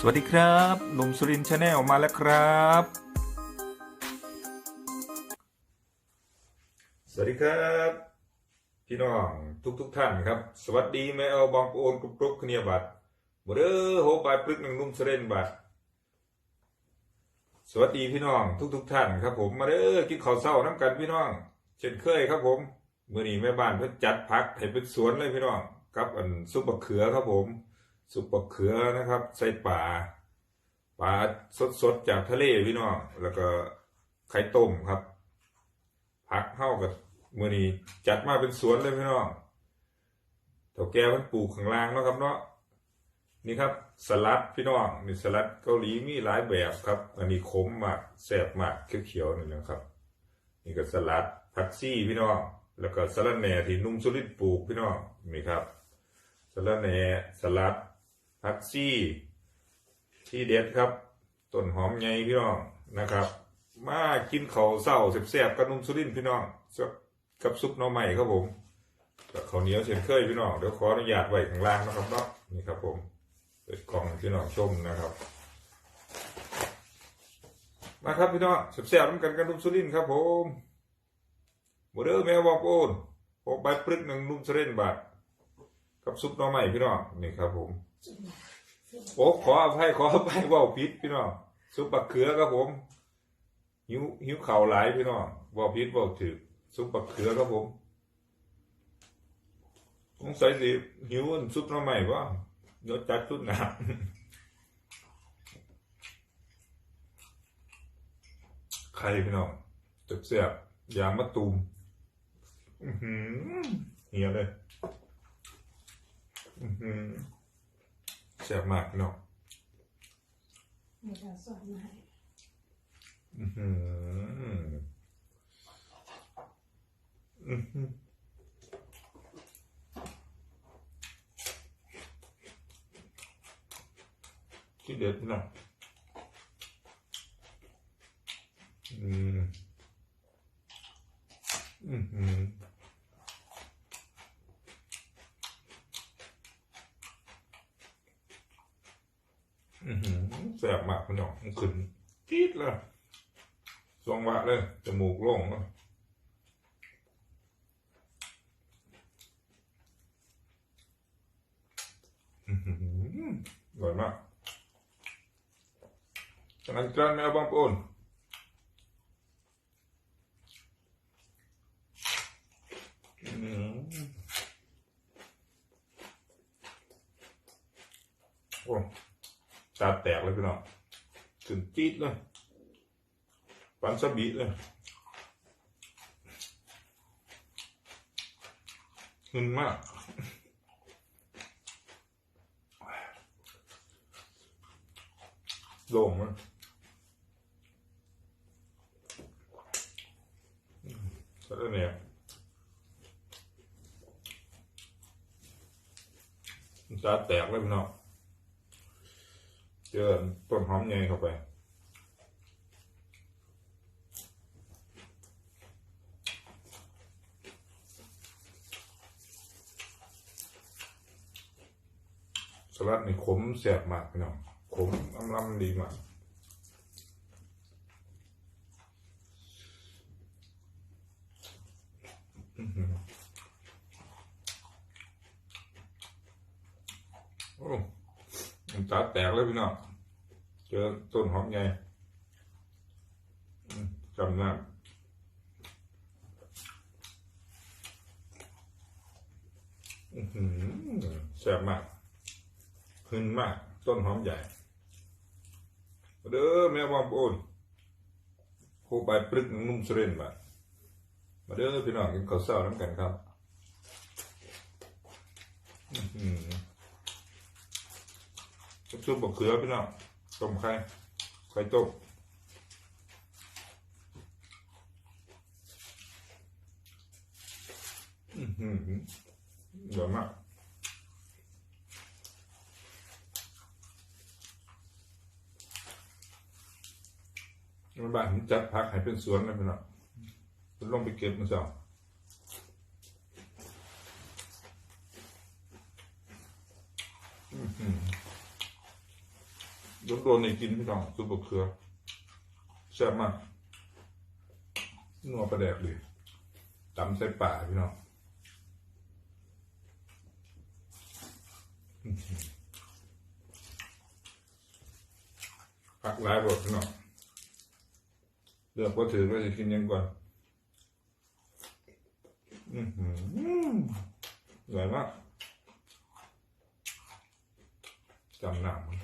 สวัสดีครับหนุ่มสุรินชาแนลมาแล้วครับ สวัสดีครับ พี่น้องทุกทุกท่านครับ สวัสดีแม่เอาบองโอนกรุบกรุบขเนียบัตรบเด้อโฮบายปลึกหนึ่งนุ่มสุรินบัตรสวัสดีพี่น้องทุกทุกท่านครับ ผมมาเด้อกินข้าวเช้าน้ำกันพี่น้อง เช่นเคยครับผมเมื่อนี้แม่บ้านเพิ่นจัดพักให้เป็นสวนเลยพี่น้องกับอันซุปบะเขือครับผม ซุปบะเขือนะครับ ใส่ปลาปลาสดๆจากทะเลพี่น้องแล้วก็ไข่ต้มครับ ผักเข้ากับมือนี้จัดมาเป็นสวนเลยพี่น้องเถ่าแก่มันปลูกข้างล่างเนาะครับเนาะนี่ครับสลัดพี่น้องนี่สลัดเกาหลีมีหลายแบบครับ อันนี้ขมมากแซ่บมากเขียวๆนี่นะครับ นี่ก็สลัดผักซี่พี่น้องแล้วก็สลัดแหน่ที่นุ่มสุรินทร์ปลูกพี่น้องนี่ครับสลัดแหน่สลัด ผักซี่ที่เด็ดครับต้นหอมใหญ่พี่น้องนะครับ มากินข้าวเศร้าแซ่บๆกับนุ่มสุรินพี่น้องกับซุปน่อไม้ครับผมกับข้าวเหนียวเช่นเคยพี่น้องเดี๋ยวขออนุญาตไว้ข้างล่างนะครับเนาะนี่ครับผมเปิดกล่องพี่น้องชมนะครับ มาครับพี่น้องแซ่บๆน้ำกันกับนุ่มสุรินครับผมโมเดอร์แมวบอกโอนหกใบปรึกหนึ่งนุ่มสุรินบาทกับซุปน่อไม้พี่น้องนี่ครับผม โอ้ขออภัยขออภัยว่าผิดพี่น้องซุปบักเขือครับผม หิวหิวเข่าหลายพี่น้องว่าผิดว่าถือซุปบักเขือครับผมสงสัยสิหิวอันซุปน้ำใหม่ว่าเดี๋ยวจัดชุดหนาใครพี่น้องจับเสียบยางมะตูมเหียเลย อือหือ แซ่บมากพี่น้องมีการสอนมาให้อื้อหืออื้อหือที่เด็ดน้องอืมอือหืออือหือ แซ่บมากพี่น้องมันขึ้นจี๊ดเลยสองวะเลยจมูกโล่งเลยอร่อยมากฉะนั้นการแมวบางปูนอืมโอ้ ตาแตกเลยพี่น้องถึงจี๊ดเลยปันสบีเลยหึนมากโล่งมั้ยก็ได้เนี่ยตาแตกเลยพี่น้อง จอต้นหอมใหญ่เข้าไปสลัดนี่ขมแสบมากพี่น้องขมลำลำดีมากโอ้ตาแตกเลยพี่น้อง เจอต้นหอมใหญ่จำหน้าแซ่บมากขึ้นมาก ต้นหอมใหญ่มาเด้อแม่บองปูนโคไปปรึกนุ่มสเรนมามาเด้อพี่น้องกินข้าวเช้าน้ำกันครับอื้อหือซุปบะเขือพี่น้อง ต้มไข่ไข่ต้มอือหืออร่อยมากมันบ้านผมจัดพักให้เป็นสวนเลยพี่น้องผมลงไปเก็บมาสองอื้อหือ ยกโดนในกินพี่น้องซุปบะเขือแซ่บมากนัวประแดกดีตำใส่ป่าพี่น้องผักหลายบทพี่น้องเลือกว่าถือว่าจะกินยังก่อนอือหือร่อยมากจำหนังอือ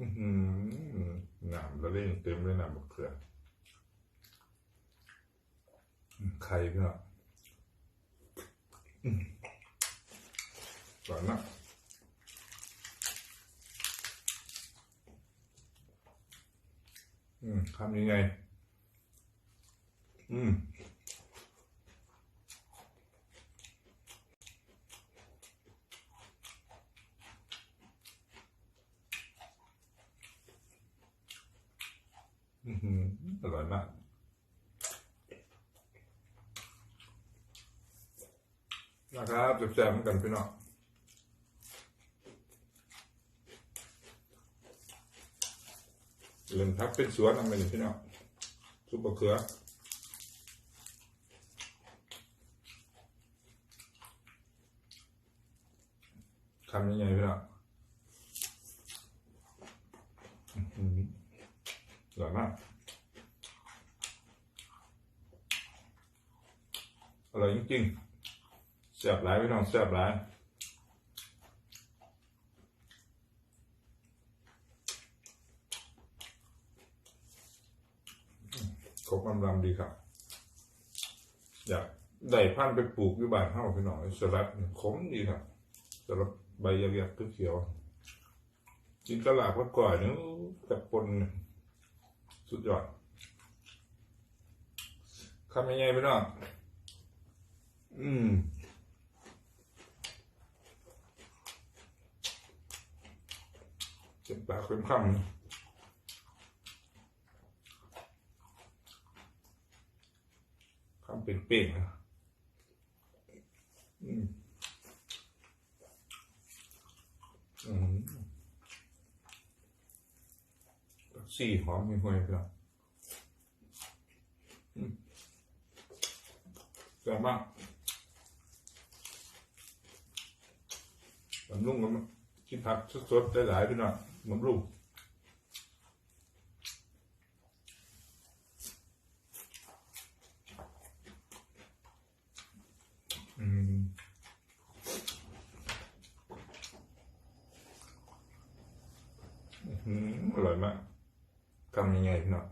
หนามแล้วเล่งเต็มเลยหนามบักเขือไข่พี่น้องอืมอร่อยมากอืมทำยังไง อืม อือหืออร่อยมาก นะครับ แซ่บๆเหมือนกันพี่น้องเล่นพักเป็นสวนทำไมเนี่พี่น้องซุปมะเขือทำยังไงพี่น้องอื้อหืออร่อยมากอร่อยจริงๆ แซ่บหลายพี่น้องแซ่บหลายครบกำลังดีครับ อยากได้พันไปปลูกอยู่บ้านเฮาพี่น้องสลัดขมดีครับสลัดใบยาวๆเขียวกินกะลาบก็ก่อยนื้กับปนสุดยอดทำยังไงพี่น้องอืม จ็บปากเป็นคำคำเป็นเป่งๆนะอืมอืมสี่หอมมีหวยเปล่าอืมแซ่บมากบำรุงกันกินผักสดๆได้หลายพี่น้อง บำรุงอืมอื้อหืออร่อยมากทำยังไงพี่น้อง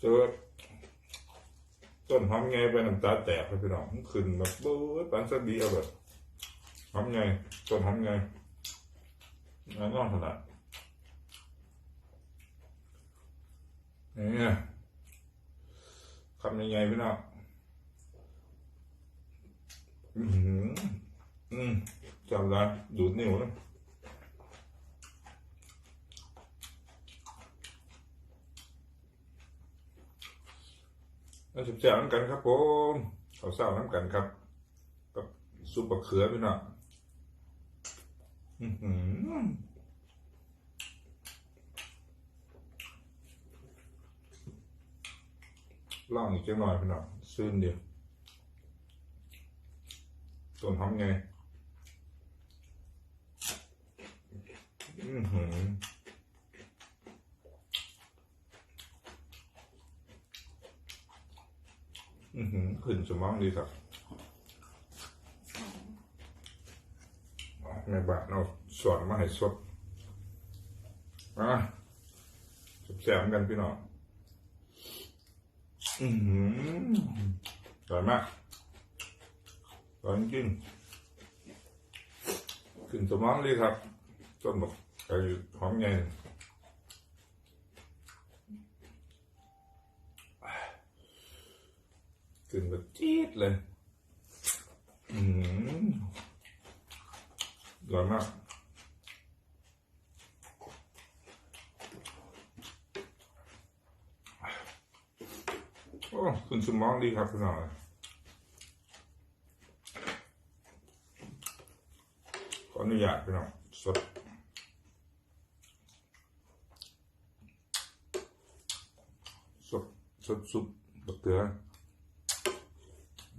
เจอต้นหอมไงไปน้ำตาแตกเลยพี่น้องขึ้นแบบโบ้ยปันสดีเอาแบบหอมไงต้นหอมไงงานนอนขนาดนี่ทำยังไงพี่น้องอือหืออืมจำได้ดูดนิ้วนะ แล้วสิบแซ่บน้ำกันครับผมข้าวเศร้าน้ำกันครับกับซุปบะเขือพี่น้องอือหือล่องอีกจังหน่อยพี่น้องซื่นเดียวต้นทำไง อือหือ อือหือขึ้นสมองดีครับแม่บ้านเอาสอนมาให้สดมาแซ่บๆกันพี่น้องอือหือร่อยมากอร่อยจริงขึ้นสมองเลยครับต้นบอกไก่หอมไงขึ้นแบบจี๊ดเลย อืมอร่อยมากโอ้คุณสมองดีครับคุณหน่อยขออนุญาตพี่น้องสดสดสดซุปบักเกลือ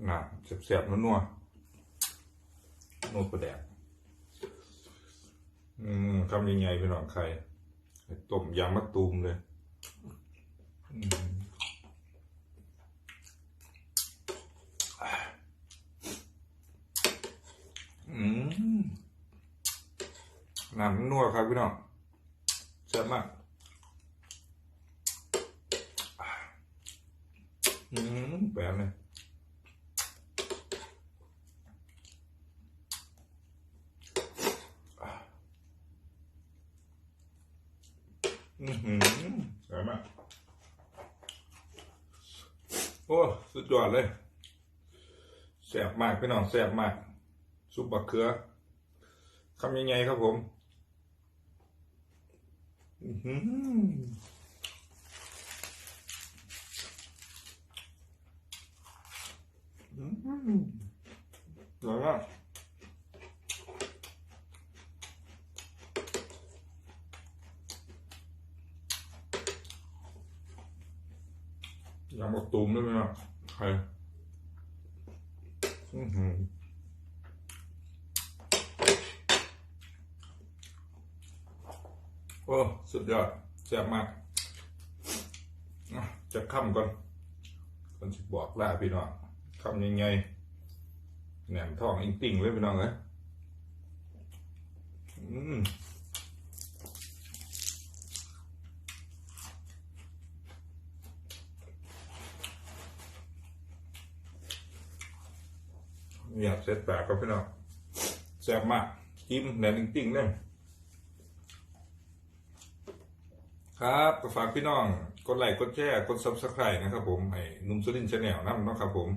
น่ะแซ่บๆนัวๆนัวประแดกอืมคำยังไงพี่น้องใครต้มยำมะตูมเลยอืมน้ำนัวครับพี่น้องแซ่บมากอืมแปลกเลย อือหือแซ่บมากโอ้สุดยอดเลยแซ่บมากพี่น้องแซ่บมาก ซุปบักเขือคำยังไงครับผมอื้อหืออื้อหืออร่อยมาก ยำบักตูมด้วยไหมครับใครอือหือโอ้ สุดยอดแซ่บมาก จะค่ำก่อนคนจะบอกลาพี่น้องค่ำยังไงแหนมทองอิงติ่งไว้พี่น้องเลยอืม อยากเสร็จแปลกครับพี่น้องแซ่บมากจิ้มแหนมอิงติ่งเลยครับก็ฝากพี่น้อง กดไลค์กดแชร์กด subscribe นะครับผมไอ้นุ่มสุรินทร์ชาแนลนั่นนะครับผม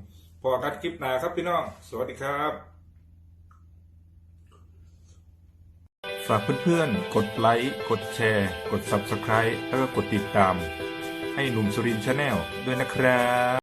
พอกัดคลิปหน้าครับพี่น้อง สวัสดีครับ ฝากเพื่อนๆ กดไลค์ กดแชร์ กด subscribe แล้วก็กดติดตาม ให้หนุ่มสุรินทร์ชาแนลด้วยนะครับ